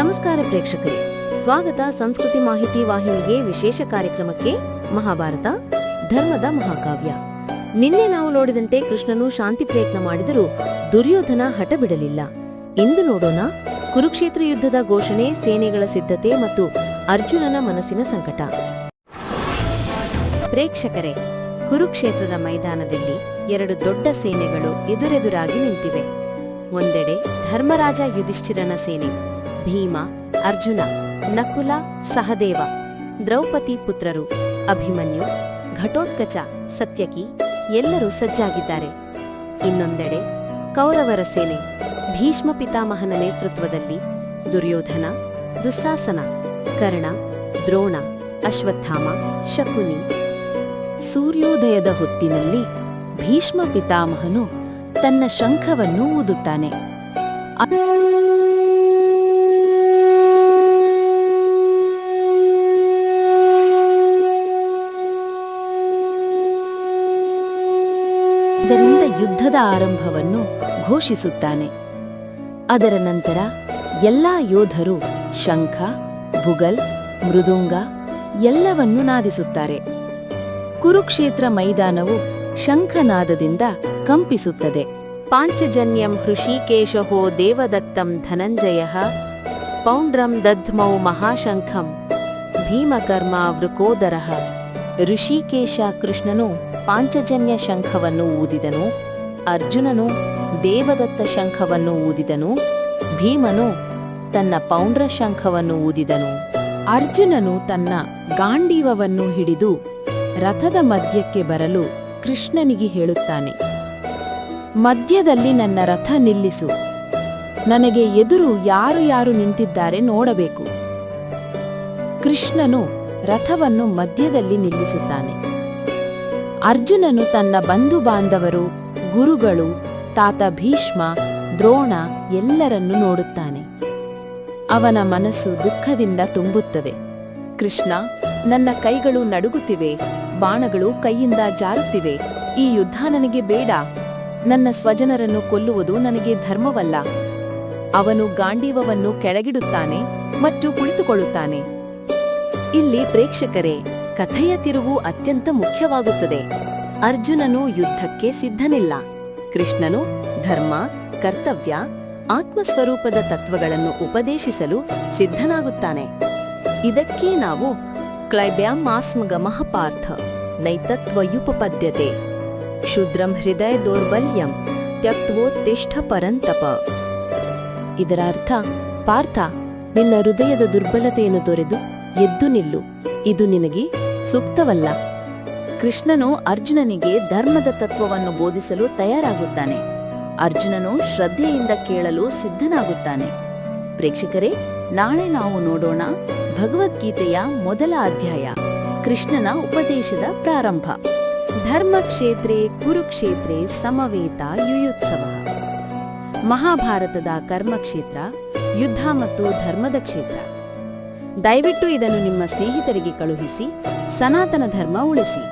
ನಮಸ್ಕಾರ ಪ್ರೇಕ್ಷಕರೇ. ಸ್ವಾಗತ ಸಂಸ್ಕೃತಿ ಮಾಹಿತಿ ವಾಹಿನಿಗೆ ವಿಶೇಷ ಕಾರ್ಯಕ್ರಮಕ್ಕೆ ಮಹಾಭಾರತ, ಧರ್ಮದ ಮಹಾಕಾವ್ಯ. ನಿನ್ನೆ ನಾವು ನೋಡಿದಂತೆ ಕೃಷ್ಣನು ಶಾಂತಿ ಪ್ರಯತ್ನ ಮಾಡಿದರೂ ದುರ್ಯೋಧನ ಹಠ ಬಿಡಲಿಲ್ಲ ಇಂದು ನೋಡೋಣ ಕುರುಕ್ಷೇತ್ರ ಯುದ್ಧದ ಘೋಷಣೆ, ಸೇನೆಗಳ ಸಿದ್ಧತೆ ಮತ್ತು ಅರ್ಜುನನ ಮನಸ್ಸಿನ ಸಂಕಟ. ಪ್ರೇಕ್ಷಕರೇ, ಕುರುಕ್ಷೇತ್ರದ ಮೈದಾನದಲ್ಲಿ ಎರಡು ದೊಡ್ಡ ಸೇನೆಗಳು ಎದುರೆದುರಾಗಿ ನಿಂತಿವೆ. ಒಂದೆಡೆ ಧರ್ಮರಾಜ ಯುಧಿಷ್ಠಿರನ ಸೇನೆ ಭೀಮ, ಅರ್ಜುನ, ನಕುಲ, ಸಹದೇವ, ದ್ರೌಪದಿ ಪುತ್ರರು, ಅಭಿಮನ್ಯು, ಘಟೋತ್ಕಚ, ಸತ್ಯಕಿ, ಎಲ್ಲರೂ ಸಜ್ಜಾಗಿದ್ದಾರೆ. ಇನ್ನೊಂದೆಡೆ ಕೌರವರ ಸೇನೆ ಭೀಷ್ಮ ಪಿತಾಮಹನ ನೇತೃತ್ವದಲ್ಲಿ ದುರ್ಯೋಧನ, ದುಸ್ಸಾಸನ, ಕರ್ಣ, ದ್ರೋಣ, ಅಶ್ವತ್ಥಾಮ, ಶಕುನಿ. ಸೂರ್ಯೋದಯದ ಹೊತ್ತಿನಲ್ಲಿ ಭೀಷ್ಮ ಪಿತಾಮಹನು ತನ್ನ ಶಂಖವನ್ನು ಊದುತ್ತಾನೆ. ಯುದ್ಧದ ಆರಂಭವನ್ನು ಘೋಷಿಸುತ್ತಾನೆ. ಅದರ ನಂತರ ಎಲ್ಲಾ ಯೋಧರು ಶಂಖ, ಭುಗಲ್, ಮೃದುಂಗ ಎಲ್ಲವನ್ನೂ ನಾದಿಸುತ್ತಾರೆ. ಕುರುಕ್ಷೇತ್ರ ಮೈದಾನವು ಶಂಖನಾದದಿಂದ ಕಂಪಿಸುತ್ತದೆ. ಪಾಂಚಜನ್ಯಂ ಹೃಷಿಕೇಶೋ ದೇವದತ್ತಂ ಧನಂಜಯ ಪೌಂಡ್ರಂ ದಧ್ಮೌ ಮಹಾಶಂಖಂ ಭೀಮಕರ್ಮ ವೃಕೋದರ. ಋಷಿಕೇಶ ಕೃಷ್ಣನು ಪಾಂಚಜನ್ಯ ಶಂಖವನ್ನು ಊದಿದನು, ಅರ್ಜುನನು ದೇವದತ್ತ ಶಂಖವನ್ನು ಊದಿದನು, ಭೀಮನು ತನ್ನ ಪೌಂಡ್ರ ಶಂಖವನ್ನು ಊದಿದನು. ಅರ್ಜುನನು ತನ್ನ ಗಾಂಡೀವವನ್ನು ಹಿಡಿದು ರಥದ ಮಧ್ಯಕ್ಕೆ ಬರಲು ಕೃಷ್ಣನಿಗೆ ಹೇಳುತ್ತಾನೆ, ಮಧ್ಯದಲ್ಲಿ ನನ್ನ ರಥ ನಿಲ್ಲಿಸು. ನನಗೆ ಎದುರು ಯಾರು ಯಾರು ನಿಂತಿದ್ದಾರೆ ನೋಡಬೇಕು. ಕೃಷ್ಣನು ರಥವನ್ನು ಮಧ್ಯದಲ್ಲಿ ನಿಲ್ಲಿಸುತ್ತಾನೆ. ಅರ್ಜುನನು ತನ್ನ ಬಂಧು ಬಾಂಧವರು, ಗುರುಗಳು, ತಾತ ಭೀಷ್ಮ, ದ್ರೋಣ ಎಲ್ಲರನ್ನು ನೋಡುತ್ತಾನೆ. ಅವನ ಮನಸ್ಸು ದುಃಖದಿಂದ ತುಂಬುತ್ತದೆ. ಕೃಷ್ಣ, ನನ್ನ ಕೈಗಳು ನಡುಗುತ್ತಿವೆ, ಬಾಣಗಳು ಕೈಯಿಂದ ಜಾರುತ್ತಿವೆ, ಈ ಯುದ್ಧ ನನಗೆ ಬೇಡ. ನನ್ನ ಸ್ವಜನರನ್ನು ಕೊಲ್ಲುವುದು ನನಗೆ ಧರ್ಮವಲ್ಲ. ಅವನು ಗಾಂಡೀವವನ್ನು ಕೆಳಗಿಡುತ್ತಾನೆ ಮತ್ತು ಕುಳಿತುಕೊಳ್ಳುತ್ತಾನೆ. ಇಲ್ಲಿ ಪ್ರೇಕ್ಷಕರೇ ಕಥೆಯ ತಿರುವು ಅತ್ಯಂತ ಮುಖ್ಯವಾಗುತ್ತದೆ. ಅರ್ಜುನನು ಯುದ್ಧಕ್ಕೆ ಸಿದ್ಧನಿಲ್ಲ. ಕೃಷ್ಣನು ಧರ್ಮ, ಕರ್ತವ್ಯ, ಆತ್ಮಸ್ವರೂಪದ ತತ್ವಗಳನ್ನು ಉಪದೇಶಿಸಲು ಸಿದ್ಧನಾಗುತ್ತಾನೆ. ಇದಕ್ಕೆ ನಾವು ಕ್ಲೈಬ್ಯಾಮಾಸ್ಮಗಮಃ ಪಾರ್ಥ ನೈತತ್ವಯುಪಪದ್ಯತೆ, ಶುದ್ರಂ ಹೃದಯ ದೌರ್ಬಲ್ಯಂ ತ್ಯಕ್ತವೋತ್ತಿಷ್ಠ ಪರಂತಪ. ಇದರ ಅರ್ಥ ಪಾರ್ಥ, ನಿನ್ನ ಹೃದಯದ ದುರ್ಬಲತೆಯನ್ನು ತೊರೆದು ಎದ್ದು ನಿಲ್ಲು. ಇದು ನಿನಗೆ ಸೂಕ್ತವಲ್ಲ. ಕೃಷ್ಣನು ಅರ್ಜುನನಿಗೆ ಧರ್ಮದ ತತ್ವವನ್ನು ಬೋಧಿಸಲು ತಯಾರಾಗುತ್ತಾನೆ. ಅರ್ಜುನನು ಶ್ರದ್ಧೆಯಿಂದ ಕೇಳಲು ಸಿದ್ಧನಾಗುತ್ತಾನೆ. ಪ್ರೇಕ್ಷಕರೇ, ನಾಳೆ ನಾವು ನೋಡೋಣ ಭಗವದ್ಗೀತೆಯ ಮೊದಲ ಅಧ್ಯಾಯ, ಕೃಷ್ಣನ ಉಪದೇಶದ ಪ್ರಾರಂಭ. ಧರ್ಮಕ್ಷೇತ್ರೇ ಕುರುಕ್ಷೇತ್ರೇ ಸಮವೇತ ಯುಯುತ್ಸವ. ಮಹಾಭಾರತದ ಕರ್ಮಕ್ಷೇತ್ರ, ಯುದ್ಧ ಮತ್ತು ಧರ್ಮದ ಕ್ಷೇತ್ರ. ದಯವಿಟ್ಟು ಇದನ್ನು ನಿಮ್ಮ ಸ್ನೇಹಿತರಿಗೆ ಕಳುಹಿಸಿ ಸನಾತನ ಧರ್ಮ ಉಳಿಸಿ.